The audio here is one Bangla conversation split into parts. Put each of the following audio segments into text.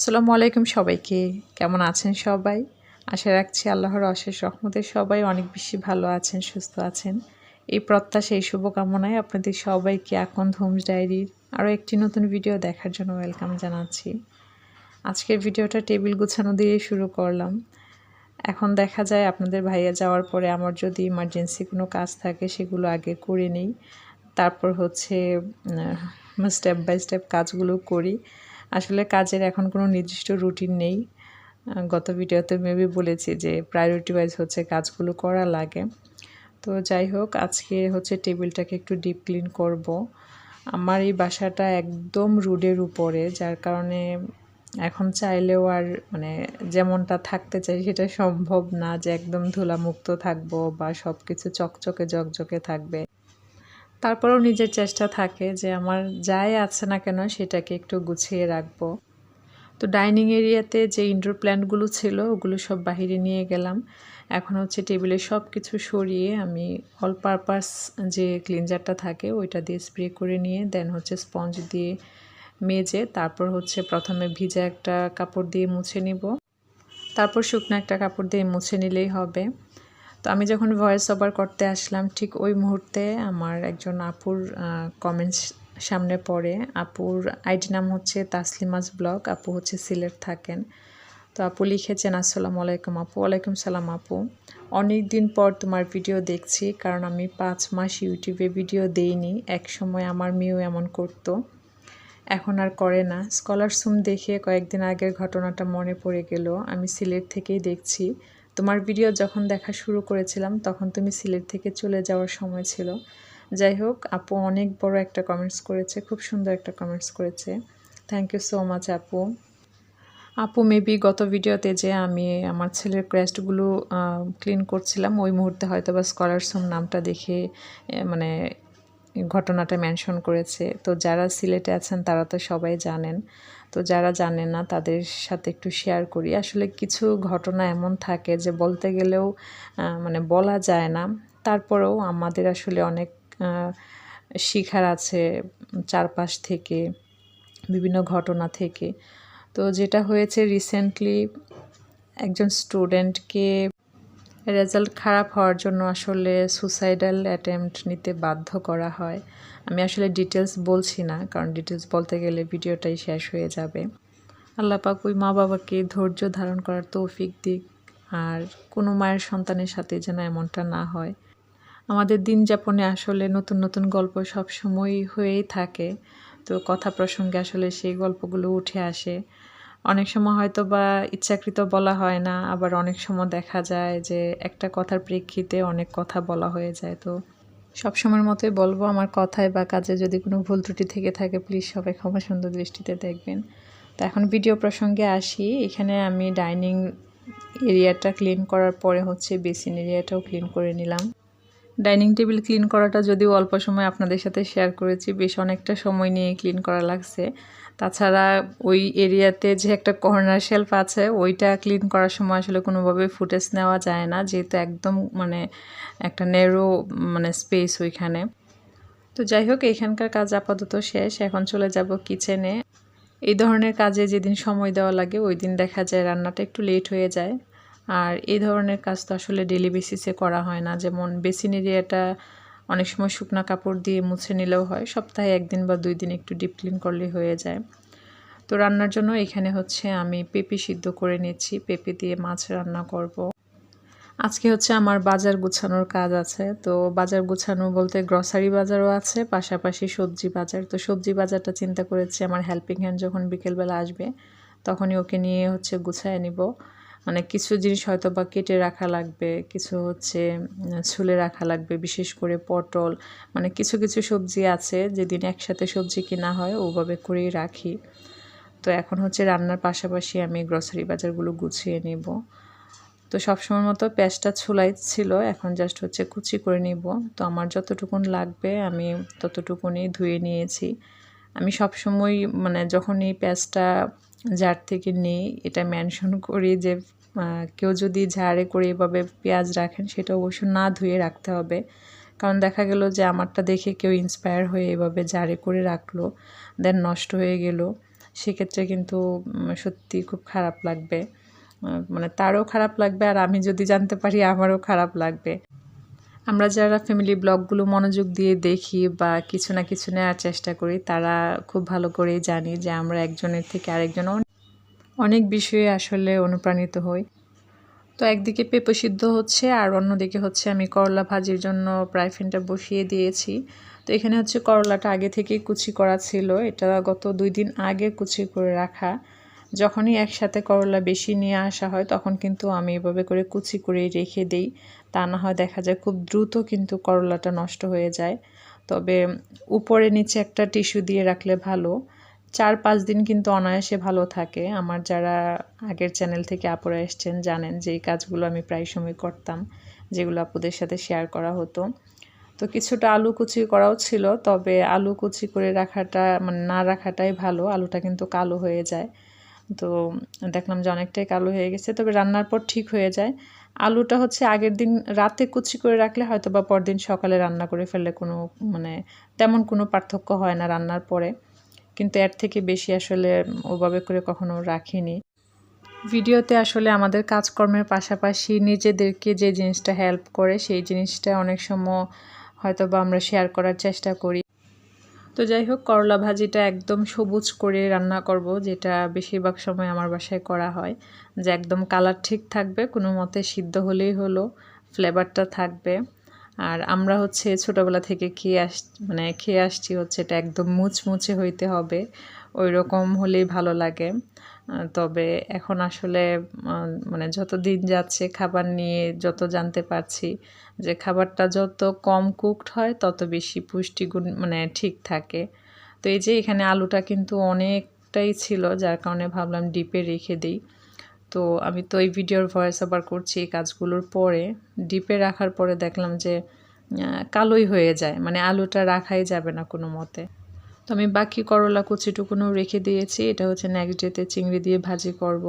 আসসালামু আলাইকুম সবাইকে। কেমন আছেন সবাই? আশা রাখছি আল্লাহর অশেষ রহমতে সবাই অনেক বেশি ভালো আছেন, সুস্থ আছেন। এই প্রত্যাশা, এই শুভকামনায় আপনাদের সবাইকে এখন হোমস ডায়েরির আরও একটি নতুন ভিডিও দেখার জন্য ওয়েলকাম জানাচ্ছি। আজকের ভিডিওটা টেবিল গুছানো দিয়ে শুরু করলাম। এখন দেখা যায় আপনাদের ভাইয়া যাওয়ার পরে আমার যদি ইমার্জেন্সি কোনো কাজ থাকে সেগুলো আগে করে নিই। তারপর হচ্ছে স্টেপ বাই স্টেপ কাজগুলো করি। আসলে কাজের এখন কোনো নির্দিষ্ট রুটিন নেই। গত ভিডিওতে মেবি বলেছি যে প্রায়োরিটি ওয়াইজ হচ্ছে কাজগুলো করা লাগে। তো যাই হোক, আজকে হচ্ছে টেবিলটাকে একটু ডিপ ক্লিন করব। আমার এই বাসাটা একদম রুডের উপরে, যার কারণে এখন চাইলেও আর মানে যেমনটা থাকতে চাই সেটা সম্ভব না যে একদম ধুলামুক্ত থাকব বা সব কিছু চকচকে জকজকে থাকবে। তারপরেও নিজের চেষ্টা থাকে যে আমার যাই আছে না কেন সেটাকে একটু গুছিয়ে রাখব। তো ডাইনিং এরিয়াতে যে ইনডোর প্ল্যান্টগুলো ছিল, ওগুলো সব বাহিরে নিয়ে গেলাম। এখন হচ্ছে টেবিলে সব কিছু সরিয়ে আমি অল পারপাস যে ক্লিনজারটা থাকে, ওইটা দিয়ে স্প্রে করে নিয়ে দেন হচ্ছে স্পঞ্জ দিয়ে মেজে, তারপর হচ্ছে প্রথমে ভিজা একটা কাপড় দিয়ে মুছে নিব। তারপর শুকনো একটা কাপড় দিয়ে মুছে নিলেই হবে। তো আমি যখন ভয়েস ওভার করতে আসলাম, ঠিক ওই মুহূর্তে আমার একজন আপুর কমেন্টস সামনে পড়ে। আপুর আইডি নাম হচ্ছে তাসলিমাজ ব্লগ, আপু হচ্ছে সিলেট থাকেন। তো আপু লিখেছেন, আসসালামু আলাইকুম আপু। ওয়ালাইকুম সালাম আপু। অনেক দিন পর তোমার ভিডিও দেখছি, কারণ আমি পাঁচ মাস ইউটিউবে ভিডিও দেইনি। এক সময় আমার মেয়েও এমন করতো। এখন আর করে না। স্কলারসুম দেখে কয়েকদিন আগের ঘটনাটা মনে পড়ে গেল। আমি সিলেট থেকেই দেখছি। তোমার ভিডিও যখন দেখা শুরু করেছিলাম, তখন তুমি সিলেট থেকে চলে যাওয়ার সময় ছিল। যাই হোক, আপু অনেক বড় একটা কমেন্টস করেছে, খুব সুন্দর একটা কমেন্টস করেছে। থ্যাংক ইউ সো মাচ আপু। আপু মেবি গত ভিডিওতে যে আমি আমার ছেলের ক্রেস্টগুলো ক্লিন করছিলাম, ওই মুহূর্তে হয়তো বা স্কলারসম নামটা দেখে মানে ঘটনাটা মেনশন করেছে। তো যারা সিলেটে আছেন, তারা তো সবাই জানেন। তো যারা জানে না, তাদের সাথে একটু শেয়ার করি। আসলে কিছু ঘটনা এমন থাকে যে বলতে গেলেও মানে বলা যায় না। তারপরেও আমাদের আসলে অনেক শিখার আছে চারপাশ থেকে, বিভিন্ন ঘটনা থেকে। তো যেটা হয়েছে রিসেন্টলি একজন স্টুডেন্টকে রেজাল্ট খারাপ হওয়ার জন্য আসলে সুসাইডাল অ্যাটেম্পট নিতে বাধ্য করা হয়। আমি আসলে ডিটেলস বলছি না, কারণ ডিটেলস বলতে গেলে ভিডিওটাই শেষ হয়ে যাবে। আল্লাহ পাক ওই মা বাবাকে ধৈর্য ধারণ করার তৌফিক দিক, আর কোনো মায়ের সন্তানের সাথে যেন এমনটা না হয়। আমাদের দিন যাপনে আসলে নতুন নতুন গল্প সবসময় হয়েই থাকে, তো কথা প্রসঙ্গে আসলে সেই গল্পগুলো উঠে আসে। অনেক সময় হয়তো বা ইচ্ছাকৃত বলা হয় না, আবার অনেক সময় দেখা যায় যে একটা কথার প্রেক্ষিতে অনেক কথা বলা হয়ে যায়। তো সবসময়ের মতোই বলব আমার কথায় বা কাজে যদি কোনো ভুল ত্রুটি থেকে থাকে প্লিজ সবাই ক্ষমা সুন্দর দৃষ্টিতে দেখবেন। তো এখন ভিডিও প্রসঙ্গে আসি। এখানে আমি ডাইনিং এরিয়াটা ক্লিন করার পরে হচ্ছে বেসিন এরিয়াটাও ক্লিন করে নিলাম। ডাইনিং টেবিল ক্লিন করাটা যদিও অল্প সময় আপনাদের সাথে শেয়ার করেছি, বেশ অনেকটা সময় নিয়ে ক্লিন করা লাগছে। তাছাড়া ওই এরিয়াতে যে একটা কর্নার শেলফ আছে, ওইটা ক্লিন করার সময় আসলে কোনোভাবে ফুটেজ নেওয়া যায় না, যেহেতু একদম মানে একটা নেরো মানে স্পেস ওইখানে। তো যাই হোক, এখানকার কাজ আপাতত শেষ। এখন চলে যাব কিচেনে এই ধরনের কাজে যেদিন সময় দেওয়া লাগে ওই দিন দেখা যায় রান্নাটা একটু লেট হয়ে যায়। আর এই ধরনের কাজ তো আসলে ডেলি বেসিসে করা হয় না। যেমন বেসিন এরিয়াটা অনেক সময় শুকনা কাপড় দিয়ে মুছে নিলেও হয়। সপ্তাহে একদিন বা দুই দিন একটু ডিপ ক্লিন করলে হয়ে যায়। তো রান্নার জন্য এখানে হচ্ছে আমি পেঁপে সিদ্ধ করে নিচ্ছি। পেঁপে দিয়ে মাছ রান্না করব। আজকে হচ্ছে আমার বাজার গুছানোর কাজ আছে। তো বাজার গুছানো বলতে গ্রসারি বাজারও আছে, পাশাপাশি সবজি বাজার। তো সবজি বাজারটা চিন্তা করেছি, আমার হেল্পিং হ্যান্ড যখন বিকেলবেলা আসবে, তখনই ওকে নিয়ে হচ্ছে গুছায় নিব। মানে কিছু জিনিস হয়তো বা কেটে রাখা লাগবে, কিছু হচ্ছে ছুলে রাখা লাগবে, বিশেষ করে পটল মানে কিছু কিছু সবজি আছে যেদিন একসাথে সবজি কেনা হয় ওভাবে করেই রাখি। তো এখন হচ্ছে রান্নার পাশাপাশি আমি গ্রসারি বাজারগুলো গুছিয়ে নেব। তো সবসময় মতো পেঁয়াজটা ছুলাই ছিল, এখন জাস্ট হচ্ছে কুচি করে নিব। তো আমার যতটুকুন লাগবে আমি ততটুকুনই ধুয়ে নিয়েছি। আমি সবসময় মানে যখন এই পেঁয়াজটা ঝাড় থেকে নেই, এটা মেনশন করি যে কেউ যদি ঝাড়ে করে এভাবে পেঁয়াজ রাখেন, সেটা অবশ্য না ধুয়ে রাখতে হবে। কারণ দেখা গেল যে, আমারটা দেখে কেউ ইন্সপায়ার হয়ে এভাবে জারে করে রাখল দেন নষ্ট হয়ে গেল। সেক্ষেত্রে কিন্তু সত্যি খুব খারাপ লাগবে। মানে তারও খারাপ লাগবে, আর আমি যদি জানতে পারি, আমারও খারাপ লাগবে। আমরা যারা ফ্যামিলি ব্লগগুলো মনোযোগ দিয়ে দেখি বা কিছু না কিছু নেওয়ার চেষ্টা করি, তারা খুব ভালো করেই জানি যে আমরা একজনের থেকে আরেকজন অনেক- অনেক বিষয়ে আসলে অনুপ্রাণিত হই। তো একদিকে পেঁপে সিদ্ধ হচ্ছে আর অন্যদিকে হচ্ছে আমি করলা ভাজির জন্য প্রায় ফ্যানটা বসিয়ে দিয়েছি। তো এখানে হচ্ছে করলাটা আগে থেকেই কুচি করা ছিল, এটা গত দুই দিন আগে কুচি করে রাখা। যখনই একসাথে করলা বেশি নিয়ে আসা হয়, তখন কিন্তু আমি এভাবে করে কুচি করে রেখে দেই। তা না হয় দেখা যায় খুব দ্রুত কিন্তু করলাটা নষ্ট হয়ে যায়। তবে উপরে নিচে একটা টিস্যু দিয়ে রাখলে ভালো। চার পাঁচ দিন কিন্তু অনায়াসে ভালো থাকে। আমার যারা আগের চ্যানেল থেকে আপুরা এসছেন জানেন যে এই কাজগুলো আমি প্রায় সময় করতাম, যেগুলো আপুদের সাথে শেয়ার করা হতো। তো কিছুটা আলু কুচি করাও ছিল, তবে আলু কুচি করে রাখাটা মানে না রাখাটাই ভালো। আলুটা কিন্তু কালো হয়ে যায়। তো দেখলাম যে অনেকটাই কালো হয়ে গেছে, তবে রান্নার পর ঠিক হয়ে যায়। আলুটা হচ্ছে আগের দিন রাতে কুচি করে রাখলে হয়তো বা পরদিন সকালে রান্না করে ফেললে কোনো মানে তেমন কোনো পার্থক্য হয় না রান্নার পরে। কিন্তু এর থেকে বেশি আসলে ওভাবে করে কখনো রাখিনি। ভিডিওতে আসলে আমাদের কাজকর্মের পাশাপাশি নিজেদেরকে যে জিনিসটা হেল্প করে সেই জিনিসটা অনেক সময় হয়তো বা আমরা শেয়ার করার চেষ্টা করি। তো যাই হোক, করলা ভাজিটা একদম সবুজ করে রান্না করব, যেটা বেশিরভাগ সময় আমার বাসায় করা হয়। যে একদম কালার ঠিক থাকবে, কোনো মতে সিদ্ধ হলেই হলো, ফ্লেভারটা থাকবে। আর আমরা হচ্ছে ছোটোবেলা থেকে খেয়ে আস মানে খেয়ে আসছি হচ্ছে এটা একদম মুচমুচে হইতে হবে ওই রকম হলেই ভালো লাগে। তবে এখন আসলে মানে যত দিন যাচ্ছে খাবার নিয়ে, যত জানতে পারছি যে খাবারটা যত কম কুকড হয়, তত বেশি পুষ্টিগুণ মানে ঠিক থাকে। তো এই যে এখানে আলুটা কিন্তু অনেকটাই ছিল, যার কারণে ভাবলাম ডিপে রেখে দিই। তো আমি তো এই ভিডিওর ভয়েস আবার করছি এই কাজগুলোর পরে। ডিপে রাখার পরে দেখলাম যে কালোই হয়ে যায় মানে আলুটা রাখাই যাবে না কোনো মতে। তো আমি বাকি করলা কুচিটুকুনও রেখে দিয়েছি। এটা হচ্ছে নেক্সট ডেতে চিংড়ি দিয়ে ভাজি করব।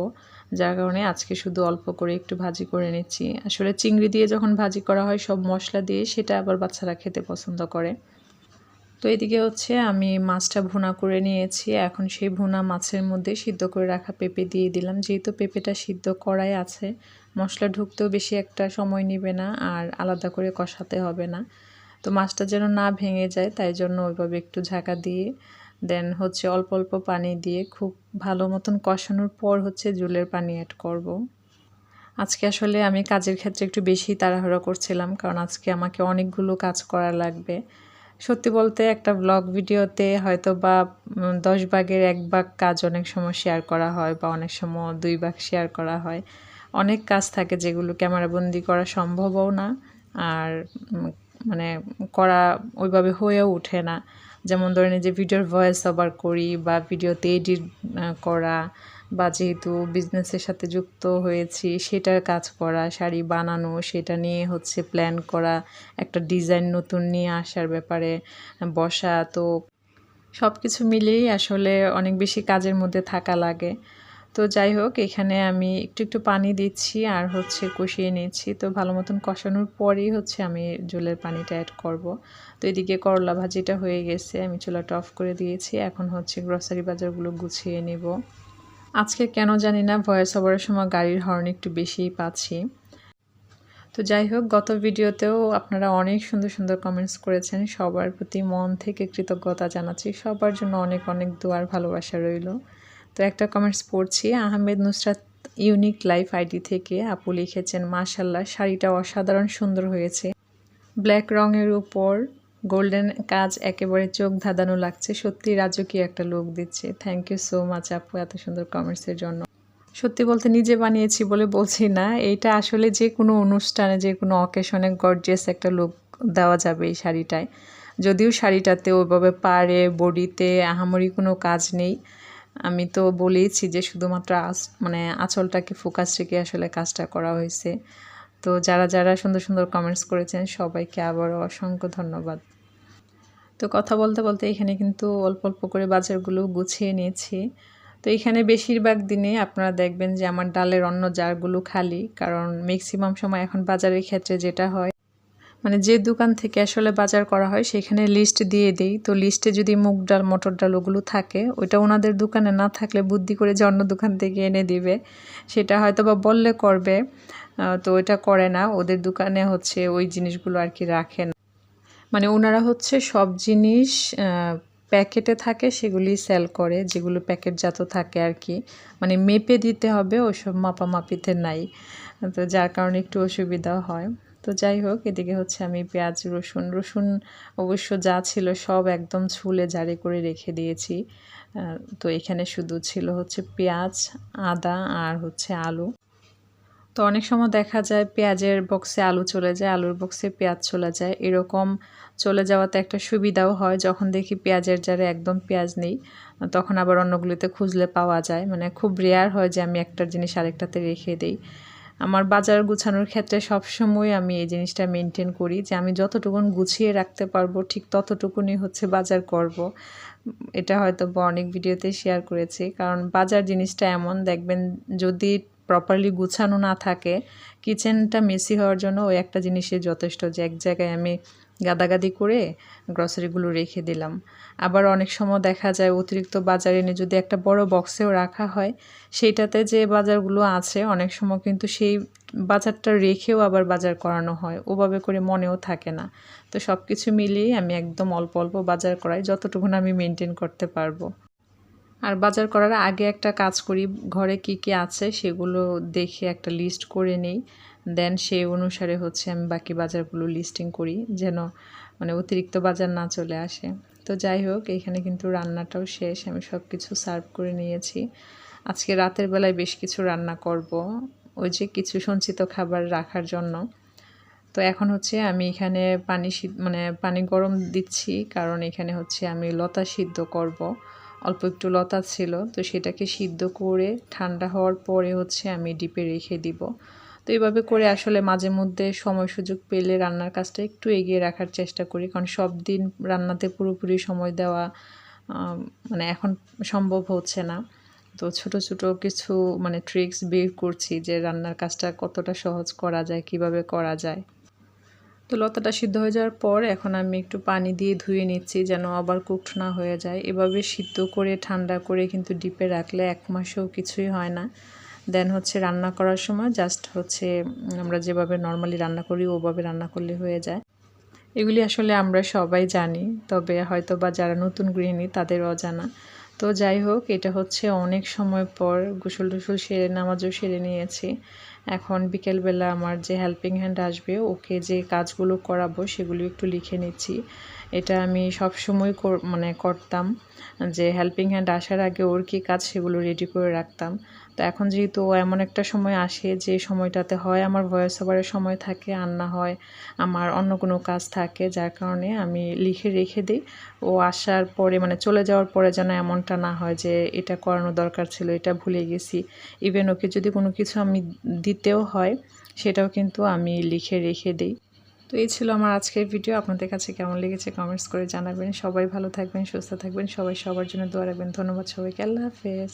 যার কারণে আজকে শুধু অল্প করে একটু ভাজি করে নিচ্ছি। আসলে চিংড়ি দিয়ে যখন ভাজি করা হয়, সব মশলা দিয়ে সেটা আবার বাচ্চারা খেতে পছন্দ করে। তো এদিকে হচ্ছে আমি মাছটা ভুনা করে নিয়েছি। এখন সেই ভুনা মাছের মধ্যে সিদ্ধ করে রাখা পেঁপে দিয়ে দিলাম। যেহেতু পেঁপেটা সিদ্ধ করাই আছে, মশলা ঢুকতেও বেশি একটা সময় নেবে না আর আলাদা করে কষাতে হবে না। তো মাছটা যেন না ভেঙে যায়, তাই জন্য ওইভাবে একটু ঝাঁকা দিয়ে দেন হচ্ছে অল্প অল্প পানি দিয়ে খুব ভালো মতন কষানোর পর হচ্ছে জুলের পানি অ্যাড করব। আজকে আসলে আমি কাজের ক্ষেত্রে একটু বেশি তাড়াহুড়ো করছিলাম, কারণ আজকে আমাকে অনেকগুলো কাজ করা লাগবে সত্যি বলতে একটা ব্লগ ভিডিওতে হয়তো বা দশ ভাগের এক ভাগ কাজ অনেক সময় শেয়ার করা হয় বা অনেক সময় দুই ভাগ শেয়ার করা হয় অনেক কাজ থাকে যেগুলো ক্যামেরাবন্দি করা সম্ভবও না, আর মানে করা ওইভাবে হয়েও ওঠে না। যেমন ধরেন যে ভিডিওর ভয়েস ওভার করি বা ভিডিওতে এডিট করা বা যেহেতু বিজনেসের সাথে যুক্ত হয়েছি, সেটার কাজ করা, শাড়ি বানানো, সেটা নিয়ে হচ্ছে প্ল্যান করা, একটা ডিজাইন নতুন নিয়ে আসার ব্যাপারে বসা, তো সব কিছু মিলিয়েই আসলে অনেক বেশি কাজের মধ্যে থাকা লাগে। তো যাই হোক, এখানে আমি একটু একটু পানি দিচ্ছি আর হচ্ছে কষিয়ে নিচ্ছি। তো ভালো মতন কষানোর পরেই হচ্ছে আমি জলের পানিটা অ্যাড করব। তো এদিকে করলা ভাজিটা হয়ে গেছে, আমি চুলাটা অফ করে দিয়েছি। এখন হচ্ছে গ্রসারি বাজারগুলো গুছিয়ে নেব। আজকে কেন জানি না ভয়েস ওভারের সময় গাড়ির হর্ন একটু বেশিই পাচ্ছি। তো যাই হোক, গত ভিডিওতেও আপনারা অনেক সুন্দর সুন্দর কমেন্টস করেছেন। সবার প্রতি মন থেকে কৃতজ্ঞতা জানাচ্ছি। সবার জন্য অনেক অনেক দোয়ার ভালোবাসা রইল। তো একটা কমেন্টস পড়ছি, Ahmed Nusrat unique life ID থেকে আপু লিখেছেন মাশাল্লাহ শাড়িটা অসাধারণ সুন্দর হয়েছে। ব্ল্যাক রঙের উপর গোল্ডেন কাজ একেবারে চোখ ধাঁধানো লাগছে। সত্যি রাজকীয় একটা লুক দিচ্ছে। থ্যাংক ইউ সো মাচ আপু এত সুন্দর কমেন্টসের জন্য। সত্যি বলতে নিজে বানিয়েছি বলে বলছি না। এইটা আসলে যে কোনো অনুষ্ঠানে, যে কোনো অকেশনে গর্জিয়াস একটা লুক দেওয়া যাবে এই শাড়িটায়। যদিও শাড়িটাতে ওইভাবে পারে বডিতে আহামরি কোনো কাজ নেই। আমি তো বলেইছি যে শুধুমাত্র আস মানে আঁচলটাকে ফোকাস রেখে আসলে কাজটা করা হয়েছে। তো যারা যারা সুন্দর সুন্দর কমেন্টস করেছেন, সবাইকে আবারও অসংখ্য ধন্যবাদ। তো কথা বলতে বলতে এখানে কিন্তু অল্প অল্প করে বাজারগুলো গুছিয়ে নিয়েছি। তো এখানে বেশিরভাগ দিনে আপনারা দেখবেন যে আমার ডালের অন্য জারগুলো খালি, কারণ ম্যাক্সিমাম সময় এখন বাজারের ক্ষেত্রে যেটা হয় মানে যে দোকান থেকে আসলে বাজার করা হয়, সেখানে লিস্ট দিয়ে দেই। তো লিস্টে যদি মুগ ডাল, মটর ডাল ওগুলো থাকে, ওইটা ওনাদের দোকানে না থাকলে বুদ্ধি করে যে অন্য দোকান থেকে এনে দিবে। সেটা হয়তো বা বললে করবে তো ওইটা করে না। ওদের দোকানে হচ্ছে ওই জিনিসগুলো আর কি রাখে না। মানে ওনারা হচ্ছে সব জিনিস প্যাকেটে থাকে, সেগুলি সেল করে, যেগুলো প্যাকেটজাত থাকে আর কি। মানে মেপে দিতে হবে, ওসব মাপামাপিতে নাই। তো যার কারণে একটু অসুবিধা হয়। তো যাই হোক, এদিকে হচ্ছে আমি পেঁয়াজ, রসুন রসুন অবশ্য যা ছিল সব একদম ছুলে জারি করে রেখে দিয়েছি। তো এখানে শুধু ছিল হচ্ছে পেঁয়াজ, আদা আর হচ্ছে আলু। তো অনেক সময় দেখা যায় পেঁয়াজের বক্সে আলু চলে যায়, আলুর বক্সে পেঁয়াজ চলে যায়। এরকম চলে যাওয়াতে একটা সুবিধাও হয়, যখন দেখি পেঁয়াজের জারে একদম পেঁয়াজ নেই, তখন আবার অন্যগুলিতে খুঁজলে পাওয়া যায়। মানে খুব রেয়ার হয় যে আমি একটা জিনিস আরেকটাতে রেখে দিই। আমার বাজার গুছানোর ক্ষেত্রে সবসময় আমি এই জিনিসটা মেনটেন করি যে আমি যতটুকুন গুছিয়ে রাখতে পারব, ঠিক ততটুকুনি হচ্ছে বাজার করব। এটা হয়তো বা অনেক ভিডিওতে শেয়ার করেছি কারণ বাজার জিনিসটা এমন, দেখবেন যদি প্রপারলি গুছানো না থাকে কিচেনটা মেসি হওয়ার জন্য ওই একটা জিনিসের যথেষ্ট যে এক জায়গায় আমি গাদাগাদি করে গ্রসারিগুলো রেখে দিলাম। আবার অনেক সময় দেখা যায় অতিরিক্ত বাজার এনে যদি একটা বড় বক্সেও রাখা হয়, সেইটাতে যে বাজারগুলো আছে, অনেক সময় কিন্তু সেই বাজারটা রেখেও আবার বাজার করানো হয়। ওভাবে করে মনেও থাকে না। তো সব কিছু মিলিয়ে আমি একদম অল্প অল্প বাজার করাই যতটুকুন আমি মেনটেন করতে পারব। আর বাজার করার আগে একটা কাজ করি, ঘরে কি কি আছে সেগুলো দেখে একটা লিস্ট করে নেই। দেন সেই অনুসারে হচ্ছে আমি বাকি বাজারগুলো লিস্টিং করি, যেন মানে অতিরিক্ত বাজার না চলে আসে। তো যাই হোক, এখানে কিন্তু রান্নাটাও শেষ, আমি সব কিছু সার্ভ করে নিয়েছি। আজকে রাতের বেলায় বেশ কিছু রান্না করব, ওই যে কিছু সঞ্চিত খাবার রাখার জন্য। তো এখন হচ্ছে আমি এখানে পানি সিদ্ধ মানে পানি গরম দিচ্ছি, কারণ এখানে হচ্ছে আমি লতা সিদ্ধ করব। অল্প একটু লতা ছিল, তো সেটাকে সিদ্ধ করে ঠান্ডা হওয়ার পরে হচ্ছে আমি ডিপে রেখে দিব। তো এইভাবে করে আসলে মাঝে মধ্যে সময় সুযোগ পেলে রান্নার কাজটা একটু এগিয়ে রাখার চেষ্টা করি। কারণ সব দিন রান্নাতে পুরোপুরি সময় দেওয়া মানে এখন সম্ভব হচ্ছে না। তো ছোট ছোট কিছু মানে ট্রিক্স বের করছি যে রান্নার কাজটা কতটা সহজ করা যায়, কীভাবে করা যায়। তো লতাটা সিদ্ধ হয়ে যাওয়ার পর এখন আমি একটু পানি দিয়ে ধুয়ে নিচ্ছি যেন আবার কুকড না হয়ে যায়। এভাবে সিদ্ধ করে, ঠান্ডা করে কিন্তু ডিপে রাখলে এক মাসেও কিছুই হয় না। দেন হচ্ছে রান্না করার সময় জাস্ট হচ্ছে আমরা যেভাবে নর্মালি রান্না করি, ওভাবে রান্না করলে হয়ে যায়। এগুলি আসলে আমরা সবাই জানি, তবে হয়তো বা যারা নতুন গৃহিণী তাদের অজানা। তো যাই হোক, এটা হচ্ছে অনেক সময় পর গোসল টুসল সেরে, নামাজও সেরে নিয়েছি। এখন বিকেলবেলা আমার যে হেল্পিং হ্যান্ড আসবে, ওকে যে কাজগুলো করাবো সেগুলো একটু লিখে নিচ্ছি। এটা আমি সব সময় মানে করতাম, যে হেল্পিং হ্যান্ড আসার আগে ওর কী কাজ সেগুলো রেডি করে রাখতাম। তো এখন যেহেতু ও এমন একটা সময় আসে যে সময়টাতে হয়, আমার ভয়েস ওভারের সময় থাকে, আর না হয় আমার অন্য কোনো কাজ থাকে, যার কারণে আমি লিখে রেখে দিই। ও আসার পরে মানে চলে যাওয়ার পরে যেন এমনটা না হয় যে এটা করানো দরকার ছিল, এটা ভুলে গেছি। ইভেন ওকে যদি কোনো কিছু আমি দিতেও হয়, সেটাও কিন্তু আমি লিখে রেখে দিই। তো এই ছিল আমার আজকের ভিডিও আপনাদের কাছে কেমন লেগেছে কমেন্টস করে জানাবেন। সবাই ভালো থাকবেন, সুস্থ থাকবেন। সবাই সবার জন্য দোয়া রাখবেন। ধন্যবাদ সবাইকে। আল্লাহ হাফেজ।